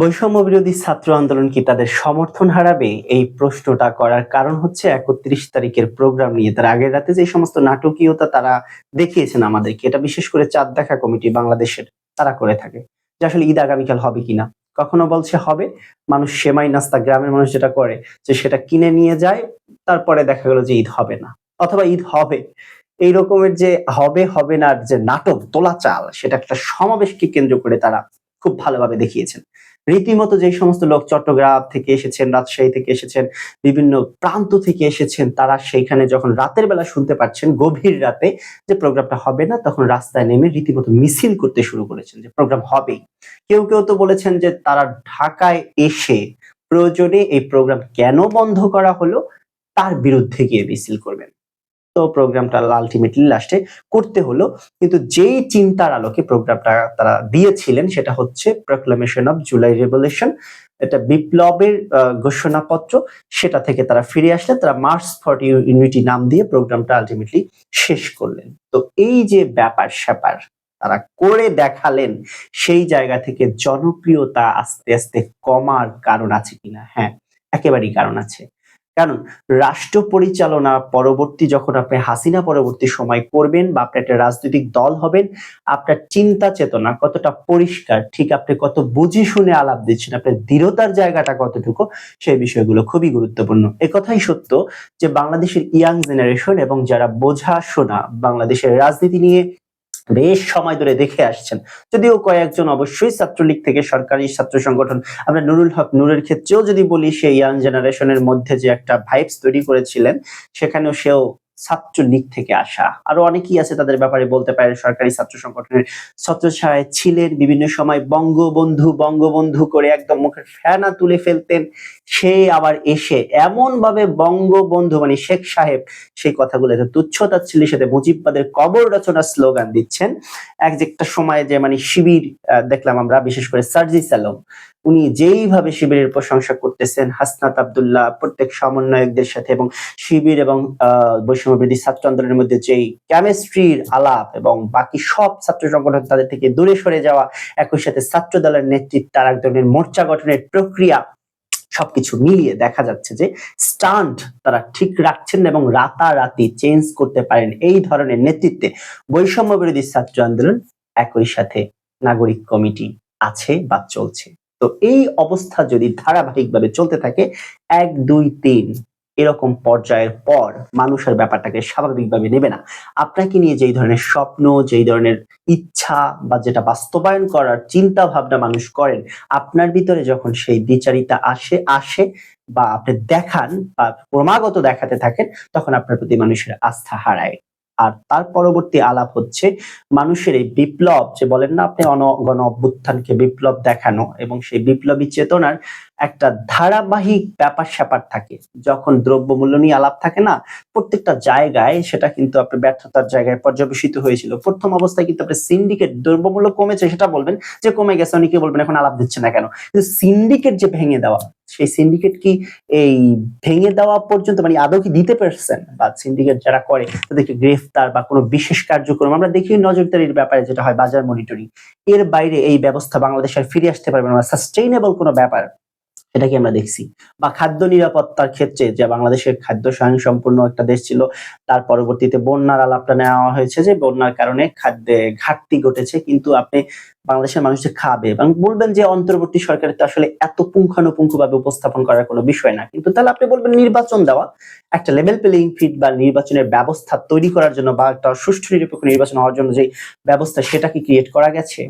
বৈষম্য বিরোধী ছাত্র আন্দোলন কি তাদের সমর্থন হারাবে? এই প্রশ্নটা করার কারণ হচ্ছে একত্রিশ তারিখের প্রোগ্রাম নিয়ে। তার আগের রাতে যে সমস্ত নাটকীয়তা তারা দেখিয়েছেন আমাদেরকে, এটা বিশেষ করে চাঁদ দেখা কমিটি বাংলাদেশের তারা করে থাকে, যে আসলে ঈদ আগামীকাল হবে কিনা। কখনো বলছে হবে, মানুষ সেমাই নাস্তা গ্রামের মানুষ যেটা করে, যে সেটা কিনে নিয়ে যায়, তারপরে দেখা গেল যে ঈদ হবে না, অথবা ঈদ হবে। এই রকমের যে হবে হবে না, যে নাটক তোলা চাল সেটা একটা সমাবেশকে কেন্দ্র করে তারা খুব ভালোভাবে দেখিয়েছেন। রীতিমতো যে সমস্ত লোক চট্টগ্রাম থেকে এসেছেন, রাজশাহী থেকে এসেছেন, বিভিন্ন প্রান্ত থেকে এসেছেন, তারা সেইখানে যখন রাতের বেলা শুনতে পাচ্ছেন গভীর রাতে যে প্রোগ্রামটা হবে না, তখন রাস্তায় নেমে রীতিমতো মিছিল করতে শুরু করেছেন যে প্রোগ্রাম হবেই। কেউ কেউ তো বলেছেন যে তারা ঢাকায় এসে প্রয়োজনে এই প্রোগ্রাম কেন বন্ধ করা হলো, তার বিরুদ্ধে গিয়ে মিছিল করবেন। তো প্রোগ্রামটা আলটিমেটলি লাস্টে করতে হলো। কিন্তু যেই চিন্তার আলোকে প্রোগ্রামটা তারা দিয়েছিলেন, সেটা হচ্ছে প্রক্লামেশন অফ জুলাই রেভলিউশন এটা বিপ্লবের ঘোষণাপত্র, সেটা থেকে তারা ফিরে আসলে তারা মার্চ ফর ইউনিটি নাম দিয়ে প্রোগ্রামটা আলটিমেটলি শেষ করলেন। তো এই যে ব্যাপার স্যাপার, তারা করে দেখালেন, সেই জায়গা থেকে জনপ্রিয়তা আস্তে আস্তে কমার কারণ আছে কিনা? হ্যাঁ একেবারেই কারণ আছে। কারণ রাষ্ট্র পরিচালনা পরবর্তী যখন আপনি হাসিনা পরবর্তী সময় করবেন বা আপনি একটা রাজনৈতিক দল হবেন, আপনার চিন্তা চেতনা কতটা পরিষ্কার, ঠিক আপনি কত বুঝে শুনে আলাপ দিচ্ছেন, আপনার দৃঢ়তার জায়গাটা কতটুকু, সেই বিষয়গুলো খুবই গুরুত্বপূর্ণ। একথাই সত্য যে বাংলাদেশের ইয়াং জেনারেশন এবং যারা বোঝা শোনা বাংলাদেশের রাজনীতি নিয়ে বেশ সময় ধরে দেখে আসছেন। যদিও কয়েকজন অবশ্যই ছাত্রলীগ থেকে সরকারি ছাত্র সংগঠন। আমরা নুরুল হক নুরের ক্ষেত্রেও যদি বলি, সেই ইয়াং জেনারেশনের মধ্যে যে একটা ভাইবস তৈরি করেছিলেন, সেখানেও সেও ছাত্রলীগ থেকে আসা। আরও অনেকেই আছে তাদের ব্যাপারে বলতে পারেন, সরকারি ছাত্র সংগঠনের ছত্রছায়ায় ছিলেন, বিভিন্ন সময় বঙ্গবন্ধু বঙ্গবন্ধু করে একদম মুখের ফেনা তুলে ফেলতেন, সে আবার এসে এমন ভাবে বঙ্গবন্ধু মানে শেখ সাহেব সেই কথাগুলো এত তুচ্ছতার ছিল সাথে মুজিববাদের কবর রচনা স্লোগান দিচ্ছেন। এক একটা সময় যে মানে শিবির দেখলাম আমরা, বিশেষ করে সার্জিস আলম উনি যেইভাবে শিবিরের প্রশংসা করতেছেন হাসনাত আবদুল্লাহ প্রত্যেক সমন্বয়কদের সাথে এবং শিবির এবং আহ, বৈষম্যবিরোধী ছাত্র আন্দোলনের মধ্যে যেই কেমিস্ট্রির আলাপ এবং বাকি সব ছাত্র সংগঠন তাদের থেকে দূরে সরে যাওয়া একই সাথে ছাত্র দলের নেতৃত্ব আর এক ধরনের মোর্চা গঠনের প্রক্রিয়া সবকিছু মিলিয়ে দেখা যাচ্ছে যে স্টান্ট তারা ঠিক রাখছেন এবং রাতারাতি চেঞ্জ করতে পারেন এই ধরনের নেতৃত্বে বৈষম্য বিরোধী ছাত্র আন্দোলন একই সাথে নাগরিক কমিটি আছে বা চলছে। তো এই অবস্থা যদি ধারাবাহিকভাবে চলতে থাকে, এক, দুই, তিন এরকম পর্যায়ের পর মানুষের ব্যাপারটাকে স্বাভাবিকভাবে নেবে না। আপনাকে নিয়ে যেই ধরনের স্বপ্ন, যেই ধরনের ইচ্ছা বা যেটা বাস্তবায়ন করার চিন্তা ভাবনা মানুষ করেন, আপনার ভিতরে যখন সেই বিচারিতা আসে আসে বা আপনি দেখান বা ক্রমাগত দেখাতে থাকেন, তখন আপনার প্রতি মানুষের আস্থা হারায়। আর তার পরবর্তী আলাপ হচ্ছে মানুষের এই বিপ্লব যে বলেন না আপনি গণ অভ্যুত্থানকে বিপ্লব দেখানো এবং সেই বিপ্লবী চেতনার একটা ধারাবাহিক ব্যাপার স্যাপার থাকে। যখন দ্রব্যমূল্য নিয়ে আলাপ থাকে না, প্রত্যেকটা জায়গায় সেটা কিন্তু আপনার ব্যর্থতার জায়গায় পর্যবেসিত হয়েছিল। প্রথম অবস্থায় কিন্তু আপনি সিন্ডিকেট দ্রব্যমূল্য কমেছে সেটা বলবেন, যে কমে গেছে, অনেকে বলবেন এখন আলাপ দিচ্ছে না কেন? কিন্তু সিন্ডিকেট যে ভেঙে দেওয়া সেই সিন্ডিকেট কি এই ভেঙে দেওয়া পর্যন্ত মানে আদৌ কি দিতে পারছেন? বা সিন্ডিকেট যারা করে, তাদেরকে গ্রেফতার বা কোনো বিশেষ কার্যক্রম, আমরা দেখি নজরদারির ব্যাপারে যেটা হয়, বাজার মনিটরিং এর বাইরে এই ব্যবস্থা বাংলাদেশ আর ফিরে আসতে পারবে না সাস্টেইনেবল কোনো ব্যাপার সেটা কি আমরা দেখছি। বা খাদ্য নিরাপত্তার ক্ষেত্রে যে বাংলাদেশের খাদ্য স্বয়ংসম্পূর্ণ একটা দেশ ছিল, তার পরবর্তীতে বন্যার আলাপটা নেওয়া হয়েছে যে বন্যার কারণে খাদ্যে ঘাটতি ঘটেছে, কিন্তু আপনি বাংলাদেশের মানুষ যে খাবে এবং বলবেন যে অন্তর্বর্তী সরকারের তো আসলে এত পুঙ্খানুপুঙ্খ ভাবে উপস্থাপন করার কোনো বিষয় না, কিন্তু তাহলে আপনি বলবেন নির্বাচন দেওয়া, একটা লেভেল প্লেইং ফিল্ড বা নির্বাচনের ব্যবস্থা তৈরি করার জন্য বা একটা সুষ্ঠু নিরপেক্ষ নির্বাচন হওয়ার জন্য যে ব্যবস্থা সেটা কি ক্রিয়েট করা গেছে?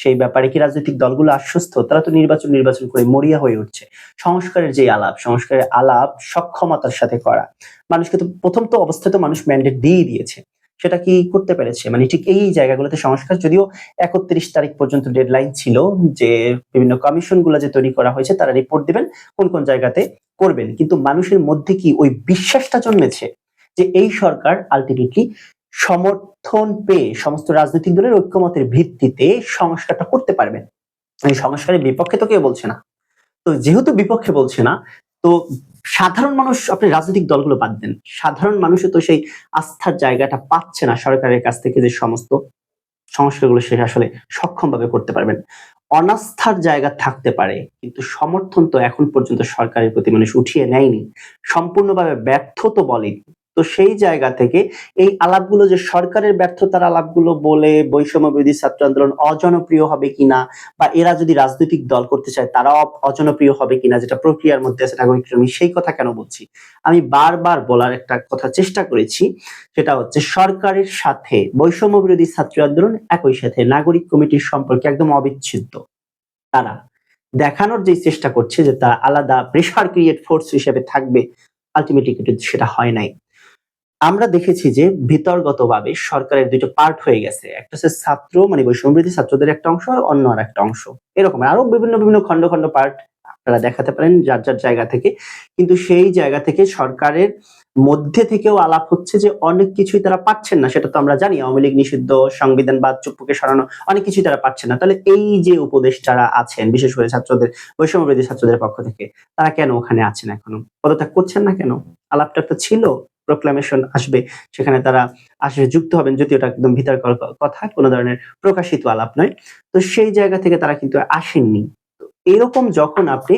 সেই ব্যাপারে কি রাজনৈতিক দলগুলো আশ্বস্ত? তারা তো নির্বাচন নির্বাচন করে মরিয়া হয়ে উঠছে। সংস্কারের যে আলাপ, সংস্কারের আলাপ সক্ষমতার সাথে করা। মানুষকে তো প্রথম তো অবস্থায় তো মানুষ ম্যান্ডেট দিয়ে দিয়েছে। সেটা কি করতে পেরেছে? মানে ঠিক এই জায়গাগুলোতে সংস্কার, যদিও একত্রিশ তারিখ পর্যন্ত ডেডলাইন ছিল যে বিভিন্ন কমিশনগুলো যে তৈরি করা হয়েছে, তারা রিপোর্ট দিবেন কোন কোন জায়গাতে করবেন। কিন্তু মানুষের মধ্যে কি ওই বিশ্বাসটা জন্মেছে যে এই সরকার আলটিমেটলি সমর্থন পেয়ে সমস্ত রাজনৈতিক দলের ঐক্যমতের ভিত্তিতে সংস্কারটা করতে পারবেন। এই সংস্কারের বিপক্ষে তো কেউ বলছে না। তো যেহেতু বিপক্ষে বলছে না, তো সাধারণ মানুষ, আপনি রাজনৈতিক দলগুলো বাদ দেন। সাধারণ মানুষও তো সেই আস্থার জায়গাটা পাচ্ছে না সরকারের কাছ থেকে যে সমস্ত সংস্কারগুলো সে আসলে সক্ষমভাবে করতে পারবেন। অনাস্থার জায়গা থাকতে পারে, কিন্তু সমর্থন তো এখন পর্যন্ত সরকারের প্রতি মানুষ উঠিয়ে নেয়নি। সম্পূর্ণভাবে ব্যর্থ তো বলেনি তো সেই জায়গা থেকে এই আলাপগুলো যে সরকারের ব্যর্থতার আলাপগুলো বলে বৈষম্য বিরোধী ছাত্র আন্দোলন অজনপ্রিয় হবে কিনা বা এরা যদি রাজনৈতিক দল করতে চায়, তারাও অ- অজনপ্রিয় হবে কিনা যেটা প্রক্রিয়ার মধ্যে আছে নাগরিক আমি সেই কথা কেন বলছি? আমি বারবার বলার একটা কথা চেষ্টা করেছি, সেটা হচ্ছে সরকারের সাথে বৈষম্য বিরোধী ছাত্র আন্দোলন একই সাথে নাগরিক কমিটির সম্পর্কে একদম অবিচ্ছেদ্য। তারা দেখানোর যে চেষ্টা করছে যে তারা আলাদা প্রেশার ক্রিয়েট ফোর্স হিসেবে থাকবে আলটিমেটলি সেটা হয় নাই। আমরা দেখেছি যে বিতর্গতভাবে সরকারের দুটো পার্ট হয়ে গেছে। একটা হচ্ছে ছাত্র মানে বৈষম্যবৃদ্ধি ছাত্রদের একটা অংশ আর অন্য আর একটা অংশ। এরকম আরও বিভিন্ন বিভিন্ন খন্ড খন্ড পার্ট আপনারা দেখাতে পারেন যার যার জায়গা থেকে। কিন্তু সেই জায়গা থেকে সরকারের মধ্যে থেকেও আলাপ হচ্ছে যে অনেক কিছুই তারা পাচ্ছেন না। সেটা তো আমরা জানি, আওয়ামী লীগ নিষিদ্ধ সংবিধান বা চুপ্পুকে সরানো, অনেক কিছুই তারা পাচ্ছেন না। তাহলে এই যে উপদেশ যারা আছেন, বিশেষ করে ছাত্রদের বৈষম্যবিরোধী ছাত্রদের পক্ষ থেকে, তারা কেন ওখানে আছেন এখনও? পদত্যাগ করছেন না কেন? আলাপটা তো ছিল। প্রোক্লামেশন আসবে, সেখানে তারা আসবে যুক্ত হবেন যদি ওটা একদম ভিতর কথা, কোনো ধরনের প্রকাশিত আলাপ নয়। তো সেই জায়গা থেকে তারা কিন্তু আসেননি। এরকম যখন আপনি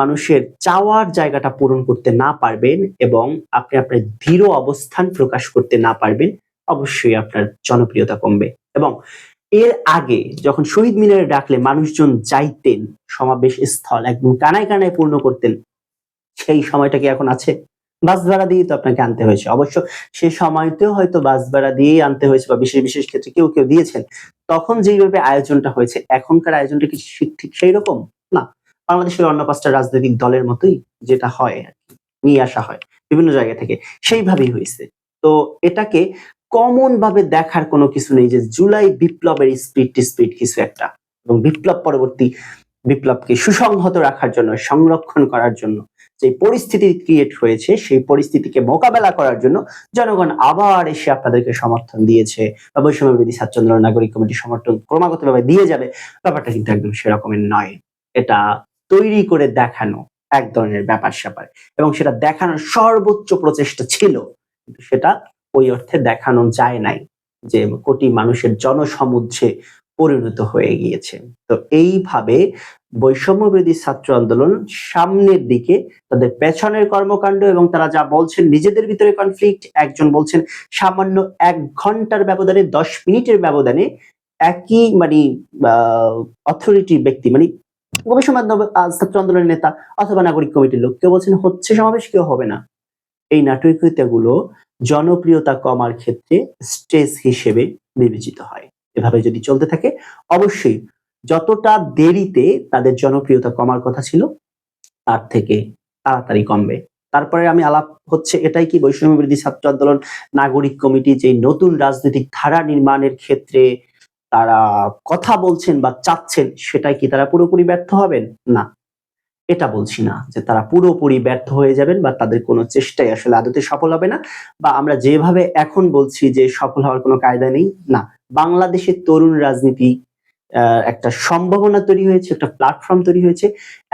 মানুষের চাওয়ার জায়গাটা পূরণ করতে না পারবেন এবং আপনি আপনার দৃঢ় অবস্থান প্রকাশ করতে না পারবেন, অবশ্যই আপনার জনপ্রিয়তা কমবে। এবং এর আগে যখন শহীদ মিনারে ডাকলে মানুষজন যাইতেন, সমাবেশ স্থল একদম কানায় কানায় পূর্ণ করতেন, সেই সময়টা কি এখন আছে? বাস ভাড়া দিয়ে তো আপনাকে আনতে হয়েছে। অবশ্য সে সময়তেও হয়তো বাস ভাড়া দিয়েই আনতে হয়েছে বা বিশেষ বিশেষ ক্ষেত্রে কেউ কেউ দিয়েছেন। তখন যেইভাবে আয়োজনটা হয়েছে, এখনকার আয়োজনটা কি ঠিক- সেই রকম না। বাংলাদেশের অন্য পাঁচটা রাজনৈতিক দলের মতোই যেটা হয় নিয়ে আসা হয় বিভিন্ন জায়গা থেকে। সেইভাবেই হয়েছে। তো এটাকে কমন ভাবে দেখার কোনো কিছু নেই যে জুলাই বিপ্লবের স্পিড স্পিড কিছু একটা এবং বিপ্লব পরবর্তী বিপ্লবকে সুসংহত রাখার জন্য, সংরক্ষণ করার জন্য যে পরিস্থিতি ক্রিয়েট হয়েছে, সেই পরিস্থিতিকে মোকাবেলা করার জন্য জনগণ আবার এসে আপনাদেরকে সমর্থন দিয়েছে বা বৈষম্য বিরোধী নাগরিক কমিটির সমর্থন ক্রমাগতভাবে দিয়ে যাবে। ব্যাপারটা কিন্তু একদম সেরকমের নয়। এটা তৈরি করে দেখানো এক ধরনের ব্যাপার স্যাপার এবং সেটা দেখানোর সর্বোচ্চ প্রচেষ্টা ছিল। কিন্তু সেটা ওই অর্থে দেখানো যায় নাই যে কোটি মানুষের জনসমুদ্রে পরিণত হয়ে গিয়েছে। তো এইভাবে বৈষম্য বিরোধী ছাত্র আন্দোলন সামনের দিকে তাদের পেছনের কর্মকাণ্ড এবং তারা যা বলছেন, নিজেদের ভিতরে কনফ্লিক্ট একজন বলছেন সামান্য এক ঘণ্টার ব্যবধানে, দশ মিনিটের ব্যবধানে একই মানে অথরিটি ব্যক্তি মানে গবেষণা ছাত্র আন্দোলনের নেতা অথবা নাগরিক কমিটির লোক, কেউ বলছেন হচ্ছে সমাবেশ, কেউ হবে না। এই নাটকীয়তাগুলো জনপ্রিয়তা কমার ক্ষেত্রে স্ট্রেস হিসেবে বিবেচিত হয়। এভাবে যদি চলতে থাকে, অবশ্যই যতটা দেরিতে তাদের জনপ্রিয়তা কমার কথা ছিল, তার থেকে তাড়াতাড়ি কমবে। তারপরে আমি আলাপ হচ্ছে এটাই কি বৈষম্য বিরোধী ছাত্র আন্দোলন, নাগরিক কমিটি যে নতুন রাজনৈতিক ধারা নির্মাণের ক্ষেত্রে তারা কথা বলছেন বা চাচ্ছেন, সেটাই কি তারা পুরোপুরি ব্যর্থ হবেন? না। এটা বলছি না যে তারা পুরোপুরি ব্যর্থ হয়ে যাবেন বা তাদের কোনো চেষ্টাই আসলে আদতে সফল হবে না বা আমরা যেভাবে এখন বলছি যে সফল হওয়ার কোনো কায়দা নেই, না। বাংলাদেশের তরুণ রাজনীতি একটা সম্ভাবনা তৈরি হয়েছে, একটা প্ল্যাটফর্ম তৈরি হয়েছে।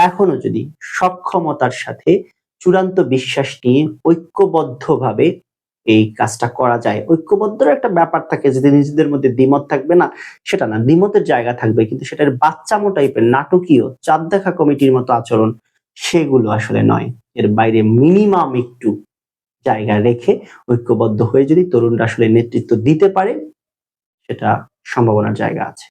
এখনও যদি সক্ষমতার সাথে চূড়ান্ত বিশ্বাস নিয়ে ঐক্যবদ্ধভাবে এই কাজটা করা যায়, ঐক্যবদ্ধর একটা ব্যাপার থাকে যদি নিজেদের মধ্যে দ্বিমত থাকবে না, সেটা না, দ্বিমতের জায়গা থাকবে, কিন্তু সেটার বাচ্চামো টাইপের নাটকীয় চাঁদ দেখা কমিটির মতো আচরণ সেগুলো আসলে নয়। এর বাইরে মিনিমাম একটু জায়গা রেখে ঐক্যবদ্ধ হয়ে যদি তরুণরা আসলে নেতৃত্ব দিতে পারে, সেটা সম্ভাবনার জায়গা আছে।